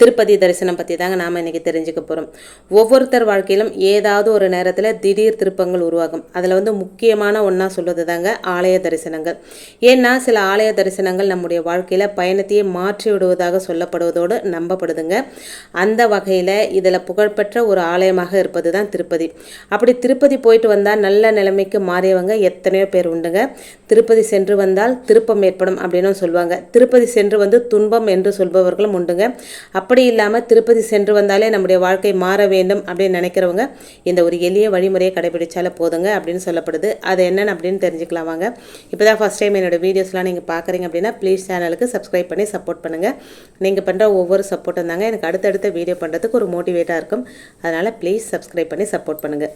திருப்பதி தரிசனம் பற்றி தாங்க நாம் இன்றைக்கி தெரிஞ்சுக்க போகிறோம் ஒவ்வொருத்தர் வாழ்க்கையிலும் ஏதாவது ஒரு நேரத்தில் திடீர் திருப்பங்கள் உருவாகும். அதில் வந்து முக்கியமான ஒன்றா சொல்வது தாங்க ஆலய தரிசனங்கள். ஏன்னா சில ஆலய தரிசனங்கள் நம்முடைய வாழ்க்கையில் பயணத்தையே மாற்றி விடுவதாக சொல்லப்படுவதோடு நம்பப்படுதுங்க. அந்த வகையில் இதில் புகழ்பெற்ற ஒரு ஆலயமாக இருப்பது தான் திருப்பதி. அப்படி திருப்பதி போயிட்டு வந்தால் நல்ல நிலைமைக்கு மாறியவங்க எத்தனையோ பேர் உண்டுங்க. திருப்பதி சென்று வந்தால் திருப்பம் ஏற்படும் அப்படின்னு சொல்லுவாங்க. திருப்பதி சென்று வந்து துன்பம் என்று சொல்பவர்களும் உண்டுங்க. அப்படி இல்லாமல் திருப்பதி சென்று வந்தாலே நம்முடைய வாழ்க்கை மாற வேண்டும் அப்படின்னு நினைக்கிறவங்க இந்த ஒரு எளிய வழிமுறையை கடைபிடிச்சாலே போதுங்க அப்படின்னு சொல்லப்படுது. அது என்னென்னு அப்படின்னு தெரிஞ்சுக்கலாம் வாங்க. இப்போ தான் ஃபஸ்ட் டைம் என்னோட வீடியோஸ்லாம் நீங்கள் பார்க்குறீங்க அப்படின்னா ப்ளீஸ் சேனலுக்கு சப்ஸ்கிரைப் பண்ணி சப்போர்ட் பண்ணுங்கள் நீங்கள் பண்ணுற ஒவ்வொரு சப்போர்ட்டும் தாங்க எனக்கு அடுத்தடுத்த வீடியோ பண்ணுறதுக்கு ஒரு மோட்டிவேட்டாக இருக்கும். அதனால் ப்ளீஸ் சப்ஸ்கிரைப் பண்ணி சப்போர்ட் பண்ணுங்கள்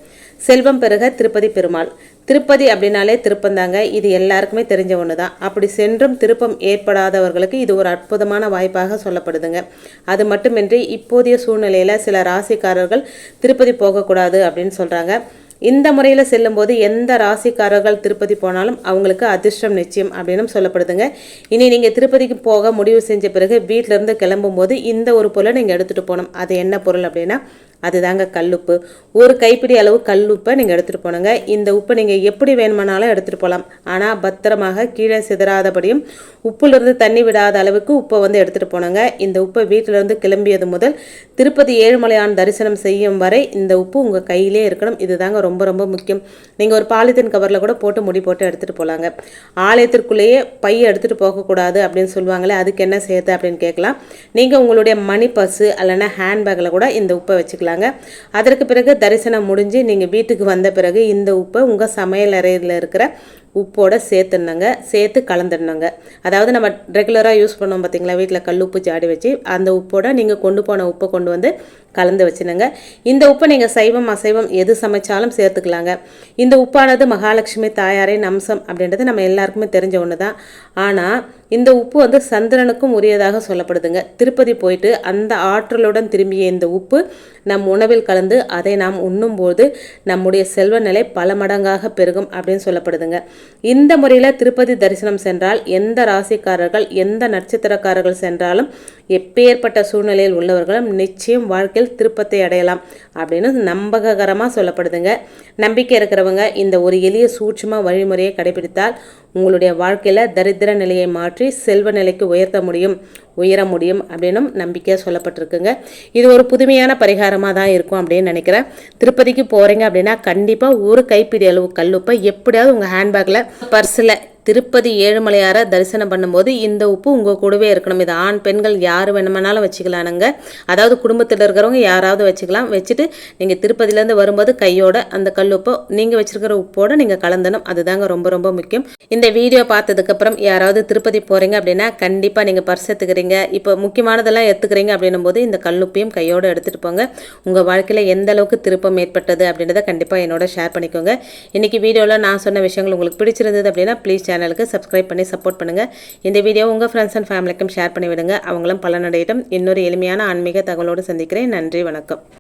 செல்வம் பெருக திருப்பதி பெருமாள். திருப்பதி அப்படின்னாலே திருப்பந்தாங்க இது எல்லாருக்குமே தெரிஞ்ச ஒன்று தான் அப்படி சென்றும் திருப்பம் ஏற்படாதவர்களுக்கு இது ஒரு அற்புதமான வாய்ப்பாக சொல்லப்படுதுங்க. அது மட்டுமின்றி இப்போதைய சூழ்நிலையில் சில ராசிக்காரர்கள் திருப்பதி போகக்கூடாது அப்படின்னு சொல்கிறாங்க இந்த முறையில் செல்லும்போது எந்த ராசிக்காரர்கள் திருப்பதி போனாலும் அவங்களுக்கு அதிர்ஷ்டம் நிச்சயம் அப்படின்னு சொல்லப்படுதுங்க. இனி நீங்கள் திருப்பதிக்கு போக முடிவு செஞ்ச பிறகு வீட்டிலேருந்து கிளம்பும்போது இந்த ஒரு பொருளை நீங்கள் எடுத்துகிட்டு போகணும். அது என்ன பொருள் அப்படின்னா அதுதாங்க கல்லுப்பு. ஒரு கைப்பிடி அளவு கல்லுப்பை நீங்கள் எடுத்துகிட்டு போனங்க இந்த உப்பை நீங்கள் எப்படி வேணுமானாலும் எடுத்துகிட்டு போகலாம் ஆனால் பத்திரமாக கீழே சிதறாதபடியும் உப்புலேருந்து தண்ணி விடாத அளவுக்கு உப்பை வந்து எடுத்துகிட்டு போனங்க இந்த உப்பை வீட்டிலேருந்து கிளம்பியது முதல் திருப்பதி ஏழுமலையான் தரிசனம் செய்யும் வரை இந்த உப்பு உங்கள் கையிலே இருக்கணும். இதுதாங்க ரொம்ப ரொம்ப முக்கியம். நீங்கள் ஒரு பாலித்தீன் கவரில் கூட போட்டு முடி போட்டு எடுத்துகிட்டு போகலாங்க ஆலயத்திற்குள்ளேயே பையை எடுத்துகிட்டு போகக்கூடாது அப்படின்னு சொல்லுவாங்களே அதுக்கு என்ன சேர்த்து அப்படின்னு கேட்கலாம். நீங்கள் உங்களுடைய மணி பர்ஸு அல்லைன்னா ஹேண்ட்பேக்கில் கூட இந்த உப்பை வச்சுக்கலாம். வச்சுக்கலாங்க அதற்கு பிறகு தரிசனம் முடிஞ்சு நீங்கள் வீட்டுக்கு வந்த பிறகு இந்த உப்பை உங்கள் சமையல் அறையில் இருக்கிற உப்போட சேர்த்துடணுங்க. சேர்த்து கலந்துடணுங்க. அதாவது நம்ம ரெகுலராக யூஸ் பண்ணோம் பார்த்தீங்களா வீட்டில் கல் உப்பு ஜாடி வச்சு அந்த உப்போட நீங்கள் கொண்டு போன உப்பை கொண்டு வந்து கலந்து வச்சுனுங்க இந்த உப்பை நீங்கள் சைவம் அசைவம் எது சமைச்சாலும் சேர்த்துக்கலாங்க. இந்த உப்பானது மகாலட்சுமி தாயாரின் அம்சம் அப்படின்றது நம்ம எல்லாருக்குமே தெரிஞ்ச ஒன்று தான் ஆனால் இந்த உப்பு வந்து சந்திரனுக்கும் உரியதாக சொல்லப்படுதுங்க. திருப்பதி போயிட்டு அந்த ஆற்றலுடன் திரும்பிய இந்த உப்பு நம் உணவில் கலந்து அதை நாம் உண்ணும்போது நம்முடைய செல்வ நிலை பல மடங்காக பெருகும் அப்படின்னு சொல்லப்படுதுங்க. இந்த முறையில் திருப்பதி தரிசனம் சென்றால் எந்த ராசிக்காரர்கள் எந்த நட்சத்திரக்காரர்கள் சென்றாலும் எப்பேற்பட்ட சூழ்நிலையில் உள்ளவர்களும் நிச்சயம் வாழ்க்கையில் திருப்பத்தை அடையலாம் அப்படின்னு நம்பகரமாக சொல்லப்படுதுங்க. நம்பிக்கை இருக்கிறவங்க இந்த ஒரு எளிய சூட்சமாக வழிமுறையை கடைபிடித்தால் உங்களுடைய வாழ்க்கையில் தரித்திர நிலையை மாற்றி செல்வ நிலைக்கு உயர்த்த முடியும் உயர முடியும் அப்படின்னும் நம்பிக்கையாக சொல்லப்பட்டிருக்குங்க. இது ஒரு புதுமையான பரிகாரமாக தான் இருக்கும் அப்படின்னு நினைக்கிறேன். திருப்பதிக்கு போகிறீங்க அப்படின்னா கண்டிப்பாக ஒரு கைப்பிடி அளவு கல்லுப்பை எப்படியாவது உங்கள் ஹேண்ட்பேக்கில் பர்ஸில் திருப்பதி ஏழுமலையாரை தரிசனம் பண்ணும்போது இந்த உப்பு உங்கள் கூடவே இருக்கணும். இது ஆண் பெண்கள் யார் வேணுமானாலும் வச்சுக்கலானுங்க. அதாவது குடும்பத்தில் இருக்கிறவங்க யாராவது வச்சுக்கலாம். வச்சுட்டு நீங்கள் திருப்பதியிலேருந்து வரும்போது கையோட அந்த கல் உப்பை நீங்கள் வச்சுருக்கிற உப்போடு நீங்கள் கலந்தணும். அதுதாங்க ரொம்ப ரொம்ப முக்கியம். இந்த வீடியோ பார்த்ததுக்கப்புறம் யாராவது திருப்பதி போகிறீங்க அப்படின்னா கண்டிப்பாக நீங்கள் பர்ஸ் எடுத்துக்கிறீங்க இப்போ முக்கியமானதெல்லாம் எடுத்துக்கிறீங்க அப்படின்னும் போது இந்த கல்லுப்பையும் கையோடு எடுத்துகிட்டு போங்க. உங்கள் வாழ்க்கையில் எந்த அளவுக்கு திருப்பம் ஏற்பட்டது அப்படின்றத கண்டிப்பாக என்னோட ஷேர் பண்ணிக்கோங்க. இன்றைக்கி வீடியோவில் நான் சொன்ன விஷயங்கள் உங்களுக்கு பிடிச்சிருந்தது அப்படின்னா ப்ளீஸ் சேனலுக்கு சப்ஸ்கிரைப் பண்ணி சப்போர்ட் பண்ணுங்கள் இந்த வீடியோ உங்கள் ஃப்ரெண்ட்ஸ் அண்ட் ஃபேமிலிக்கும் ஷேர் பண்ணி விடுங்க அவங்களும் பலனடையிட்டும். இன்னொரு எளிமையான ஆன்மீக தகவலோடு சந்திக்கிறேன். நன்றி வணக்கம்.